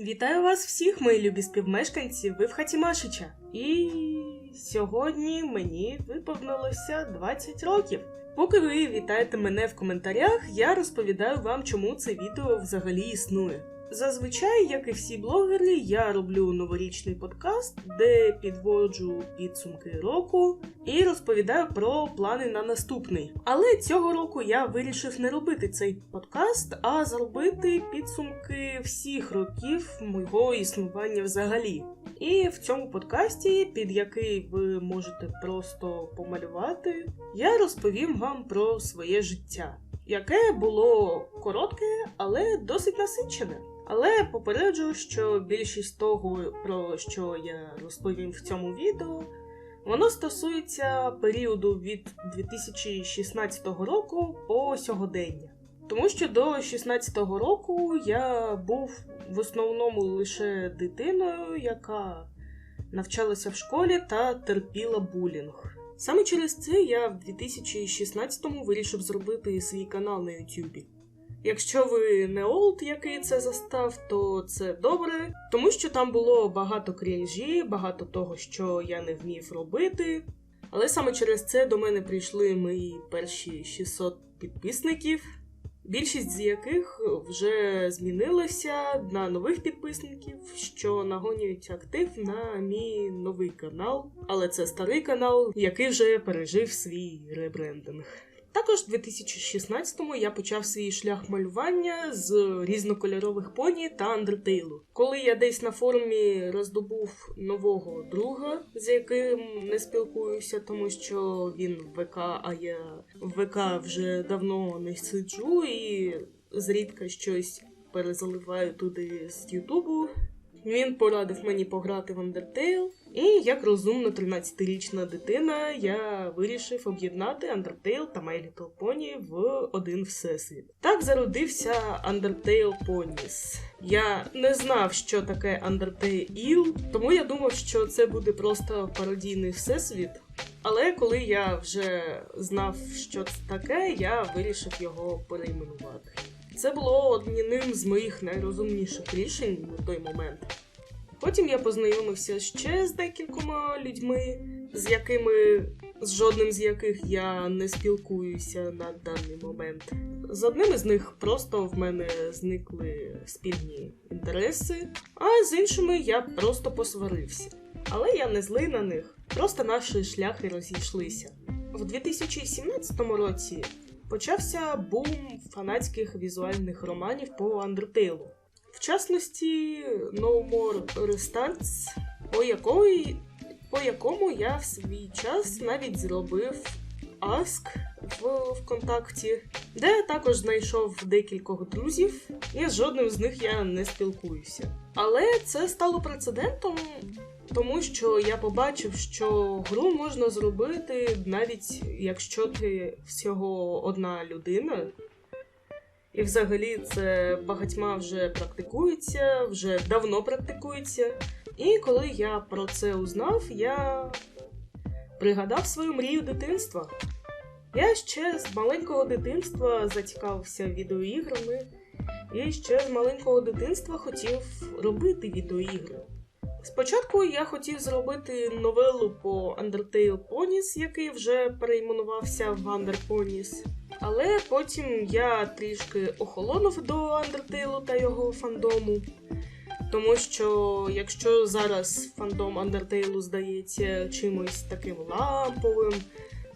Вітаю вас всіх, мої любі співмешканці, ви в хаті Машича. І сьогодні мені виповнилося 20 років. Поки ви вітаєте мене в коментарях, я розповідаю вам, чому це відео взагалі існує. Зазвичай, як і всі блогери, я роблю новорічний подкаст, де підводжу підсумки року і розповідаю про плани на наступний. Але цього року я вирішив не робити цей подкаст, а зробити підсумки всіх років мого існування взагалі. І в цьому подкасті, під який ви можете просто помалювати, я розповім вам про своє життя, яке було коротке, але досить насичене. Але попереджу, що більшість того, про що я розповім в цьому відео, воно стосується періоду від 2016 року по сьогодення. Тому що до 2016 року я був в основному лише дитиною, яка навчалася в школі та терпіла булінг. Саме через це я в 2016-му вирішив зробити свій канал на Ютубі. Якщо ви не олд, який це застав, то це добре, тому що там було багато крінжі, багато того, що я не вмів робити. Але саме через це до мене прийшли мої перші 600 підписників, більшість з яких вже змінилася на нових підписників, що нагонюють актив на мій новий канал. Але це старий канал, який вже пережив свій ребрендинг. Також в 2016-му я почав свій шлях малювання з різнокольорових поні та андертейлу. Коли я десь на форумі роздобув нового друга, з яким не спілкуюся, тому що він в ВК, а я в ВК вже давно не сиджу і зрідка щось перезаливаю туди з Ютубу. Він порадив мені пограти в Undertale, і як розумна 13-річна дитина, я вирішив об'єднати Undertale та My Little Pony в один всесвіт. Так зародився Undertale Ponies. Я не знав, що таке Undertale, тому я думав, що це буде просто пародійний всесвіт. Але коли я вже знав, що це таке, я вирішив його перейменувати. Це було одним з моїх найрозумніших рішень на той момент. Потім я познайомився ще з декількома людьми, з якими з жодним з яких я не спілкуюся на даний момент. З одним із них просто в мене зникли спільні інтереси, а з іншими я просто посварився. Але я не злий на них, просто наші шляхи розійшлися. В 2017 році почався бум фанатських візуальних романів по Undertale. В частності No More Restarts, по, якої, по якому я в свій час навіть зробив Ask в ВКонтакті, де також знайшов декількох друзів, і з жодним з них я не спілкуюся. Але це стало прецедентом, тому що я побачив, що гру можна зробити навіть якщо ти всього одна людина. І взагалі це багатьма вже практикується, вже давно практикується. І коли я про це узнав, я пригадав свою мрію дитинства. Я ще з маленького дитинства зацікавився відеоіграми, і ще з маленького дитинства хотів робити відеоігри. Спочатку я хотів зробити новелу по Undertale Ponies, який вже перейменувався в Under Ponies. Але потім я трішки охолонув до Undertale та його фандому. Тому що якщо зараз фандом Undertale здається чимось таким ламповим,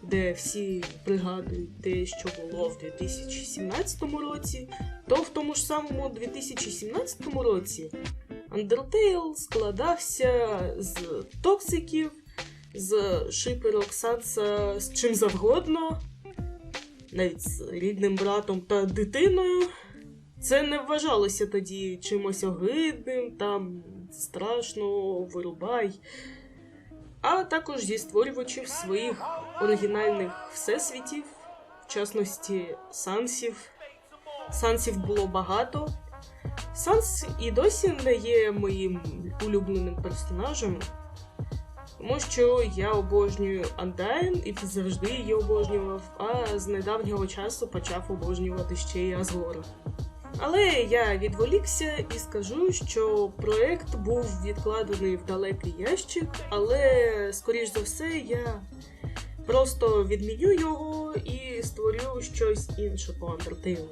де всі пригадують те, що було в 2017 році, то в тому ж самому 2017 році Undertale складався з токсиків, з шиперок Санса з чим завгодно, навіть з рідним братом та дитиною. Це не вважалося тоді чимось огидним, там страшно, вирубай. А також зі створювачів своїх оригінальних всесвітів, в частності сансів. Сансів було багато. Санс і досі не є моїм улюбленим персонажем, тому що я обожнюю Undyne і завжди її обожнював, а з недавнього часу почав обожнювати ще й Азгора. Але я відволікся і скажу, що проект був відкладений в далекий ящик, але, скоріш за все, я просто відміню його і створю щось інше по Undertale.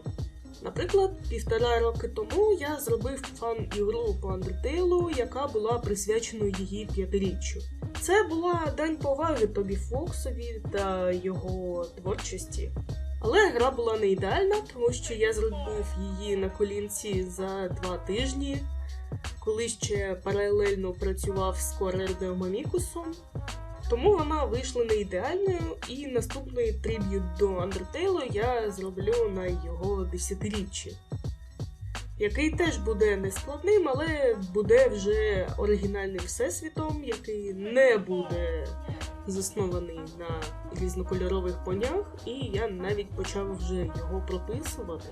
Наприклад, півтора роки тому я зробив фан-ігру по Undertale, яка була присвячена її п'ятиріччю. Це була дань поваги Тобі Фоксові та його творчості. Але гра була не ідеальна, тому що я зробив її на колінці за два тижні, коли ще паралельно працював з Корердео Мамікусом. Тому вона вийшла не ідеальною, і наступний триб'ют до Undertale я зроблю на його десятиріччі. Який теж буде нескладним, але буде вже оригінальним всесвітом, який не буде заснований на різнокольорових понях, і я навіть почав вже його прописувати.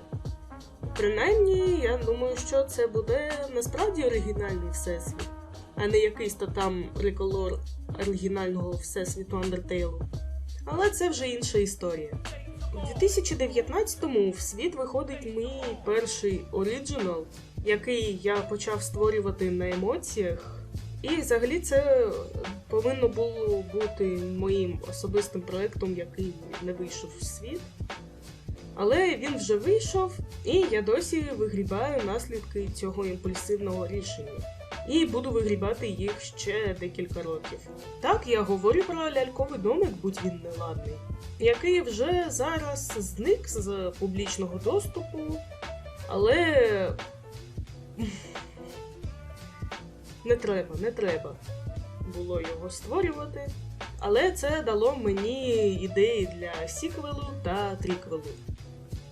Принаймні, я думаю, що це буде насправді оригінальний всесвіт, а не якийсь то там реколор оригінального всесвіту Undertale. Але це вже інша історія. У 2019-му в світ виходить мій перший оригінал, який я почав створювати на емоціях. І взагалі це повинно було бути моїм особистим проектом, який не вийшов в світ. Але він вже вийшов, і я досі вигрібаю наслідки цього імпульсивного рішення. І буду вигрібати їх ще декілька років. Так, я говорю про ляльковий домик, будь він неладний, який вже зараз зник з публічного доступу, але не треба, не треба було його створювати. Але це дало мені ідеї для сіквелу та тріквелу.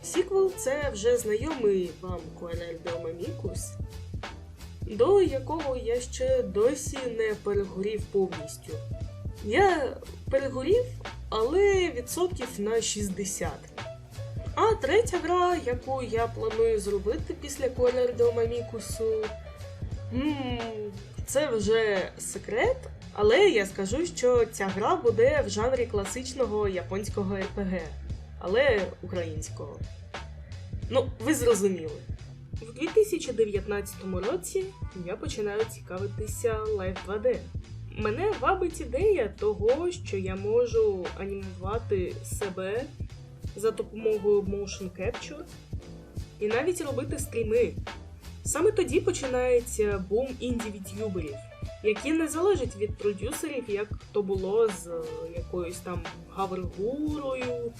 Сіквел це вже знайомий вам Куанель Мамікус, до якого я ще досі не перегорів повністю. Я перегорів, але відсотків на 60. А третя гра, яку я планую зробити після Куанель Мамікусу, це вже секрет, але я скажу, що ця гра буде в жанрі класичного японського РПГ, але українського. Ну, ви зрозуміли. В 2019 році я починаю цікавитися Live 2D. Мене вабить ідея того, що я можу анімувати себе за допомогою Motion Capture і навіть робити стріми. Саме тоді починається бум інді-вітюберів, які не залежать від продюсерів, як то було з якоюсь там Гавергурою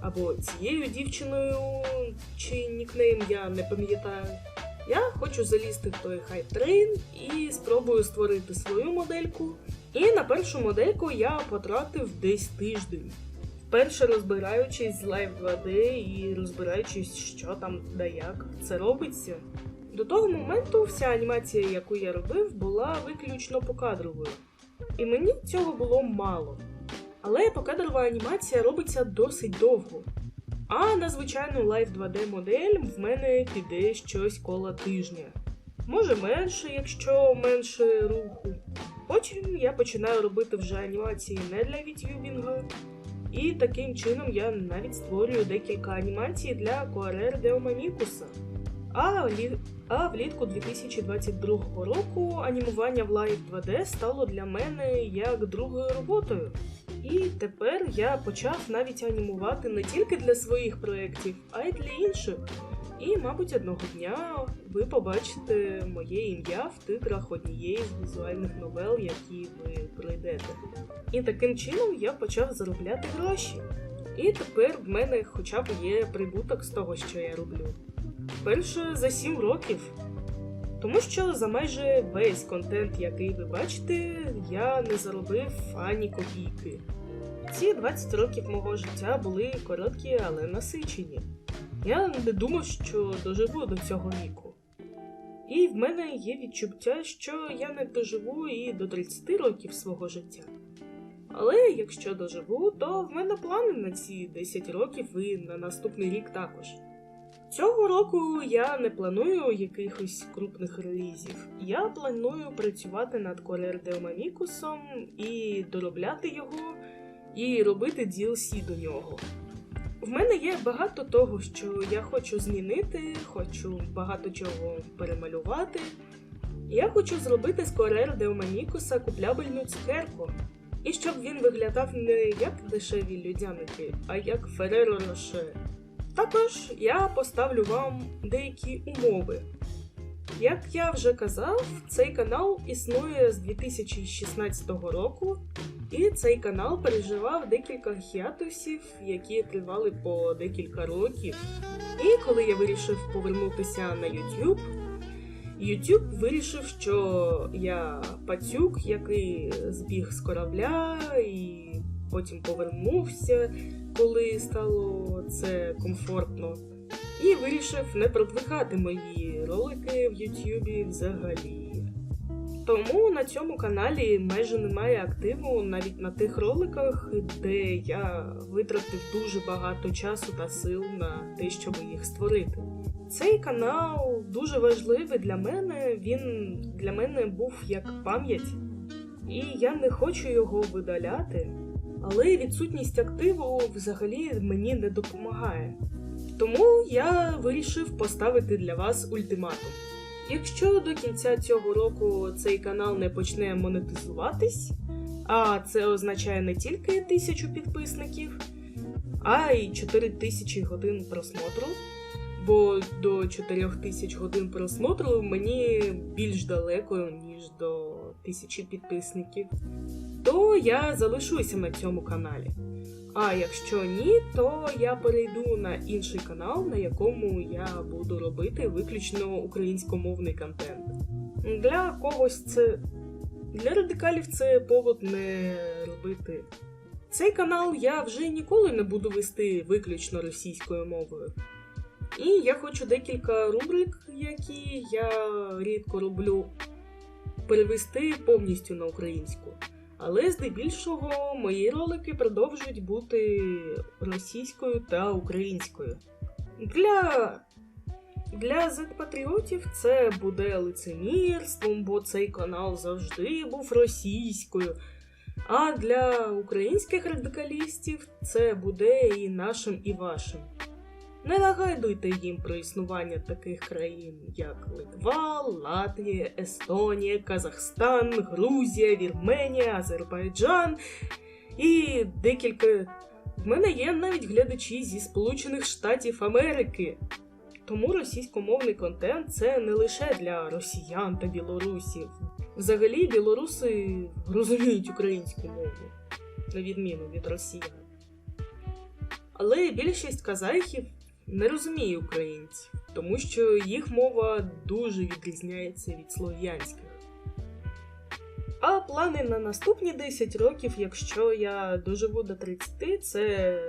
або цією дівчиною, чи нікнейм я не пам'ятаю. Я хочу залізти в той хайп-трейн і спробую створити свою модельку. І на першу модельку я потратив десь тиждень. Вперше розбираючись з Live 2D і розбираючись, що там да як це робиться. До того моменту вся анімація, яку я робив, була виключно покадровою. І мені цього було мало. Але покадрова анімація робиться досить довго. А на звичайну Live 2D модель в мене піде щось коло тижня. Може менше, якщо менше руху. Потім я починаю робити вже анімації не для від'юбінгу. І таким чином я навіть створюю декілька анімацій для Коарер Деомамікуса. А, а влітку 2022 року анімування в Live 2D стало для мене як другою роботою. І тепер я почав навіть анімувати не тільки для своїх проєктів, а й для інших. І, мабуть, одного дня ви побачите моє ім'я в титрах однієї з візуальних новел, які ви пройдете. І таким чином я почав заробляти гроші. І тепер в мене хоча б є прибуток з того, що я роблю. Перше за 7 років. Тому що за майже весь контент, який ви бачите, я не заробив ані копійки. Ці 20 років мого життя були короткі, але насичені. Я не думав, що доживу до цього віку. І в мене є відчуття, що я не доживу і до 30 років свого життя. Але якщо доживу, то в мене плани на ці 10 років і на наступний рік також. Цього року я не планую якихось крупних релізів. Я планую працювати над Корер Мамікусом і доробляти його, і робити DLC до нього. В мене є багато того, що я хочу змінити, хочу багато чого перемалювати. Я хочу зробити з Корер Деоманікуса куплябельну цукерку. І щоб він виглядав не як дешеві людяники, а як Фереро Роше. Також я поставлю вам деякі умови. Як я вже казав, цей канал існує з 2016 року, і цей канал переживав декілька хіатусів, які тривали по декілька років. І коли я вирішив повернутися на YouTube, YouTube вирішив, що я пацюк, який збіг з корабля і потім повернувся, коли стало це комфортно. І вирішив не продвигати мої ролики в Ютубі взагалі. Тому на цьому каналі майже немає активу навіть на тих роликах, де я витратив дуже багато часу та сил на те, щоб їх створити. Цей канал дуже важливий для мене, він для мене був як пам'ять, і я не хочу його видаляти, але відсутність активу взагалі мені не допомагає. Тому я вирішив поставити для вас ультиматум. Якщо до кінця цього року цей канал не почне монетизуватись, а це означає не тільки тисячу підписників, а й 4 тисячі годин просмотру. Бо до 4 тисяч годин просмотру мені більш далеко, ніж до тисячі підписників, то я залишуся на цьому каналі. А якщо ні, то я перейду на інший канал, на якому я буду робити виключно українськомовний контент. Для когось це. Для радикалів це повод не робити. Цей канал я вже ніколи не буду вести виключно російською мовою. І я хочу декілька рубрик, які я рідко роблю, перевести повністю на українську. Але здебільшого мої ролики продовжують бути російською та українською. Для для Z-патріотів це буде лицемірством, бо цей канал завжди був російською. А для українських радикалістів це буде і нашим, і вашим. Не нагадуйте їм про існування таких країн, як Литва, Латвія, Естонія, Казахстан, Грузія, Вірменія, Азербайджан і декілька. В мене є навіть глядачі зі Сполучених Штатів Америки. Тому російськомовний контент це не лише для росіян та білорусів. Взагалі, білоруси розуміють українську мову, на відміну від росіян. Але більшість казахів не розуміє українців, тому що їх мова дуже відрізняється від слов'янських. А плани на наступні 10 років, якщо я доживу до 30, це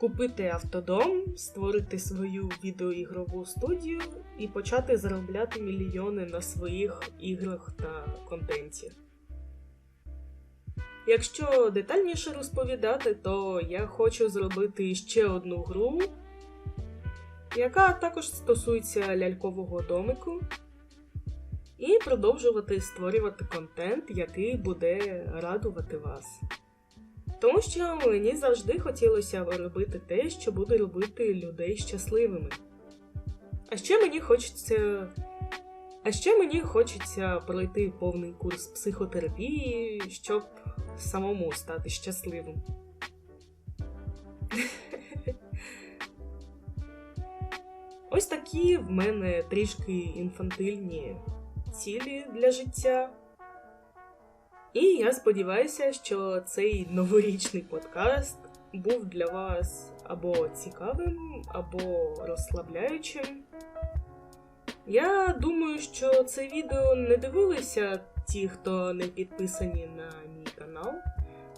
купити автодом, створити свою відеоігрову студію і почати заробляти мільйони на своїх іграх та контенті. Якщо детальніше розповідати, то я хочу зробити ще одну гру яка також стосується лялькового домику, і продовжувати створювати контент, який буде радувати вас. Тому що мені завжди хотілося робити те, що буде робити людей щасливими. А ще мені хочеться. А ще мені хочеться пройти повний курс психотерапії, щоб самому стати щасливим. Ось такі в мене трішки інфантильні цілі для життя. І я сподіваюся, що цей новорічний подкаст був для вас або цікавим, або розслабляючим. Я думаю, що це відео не дивилися ті, хто не підписані на мій канал.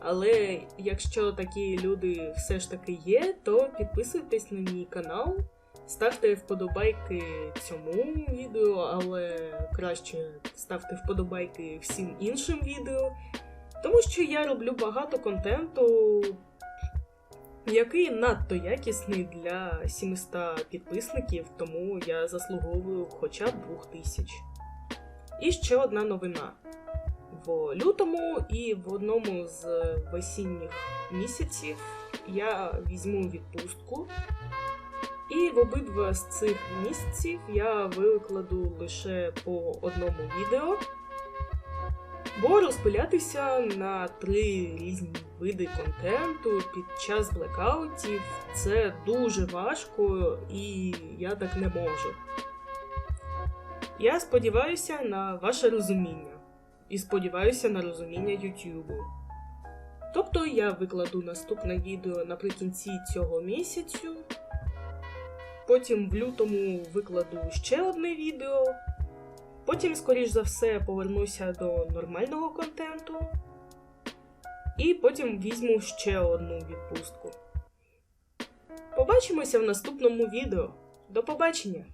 Але якщо такі люди все ж таки є, то підписуйтесь на мій канал. Ставте вподобайки цьому відео, але краще ставте вподобайки всім іншим відео. Тому що я роблю багато контенту, який надто якісний для 700 підписників, тому я заслуговую хоча б 2000. І ще одна новина. В лютому і в одному з весінніх місяців я візьму відпустку. І в обидва з цих місяців я викладу лише по одному відео. Бо розпилятися на три різні види контенту під час блекаутів це дуже важко і я так не можу. Я сподіваюся на ваше розуміння. І сподіваюся на розуміння Ютубу. Тобто я викладу наступне відео наприкінці цього місяцю. Потім в лютому викладу ще одне відео. Потім, скоріш за все, повернуся до нормального контенту. І потім візьму ще одну відпустку. Побачимося в наступному відео. До побачення!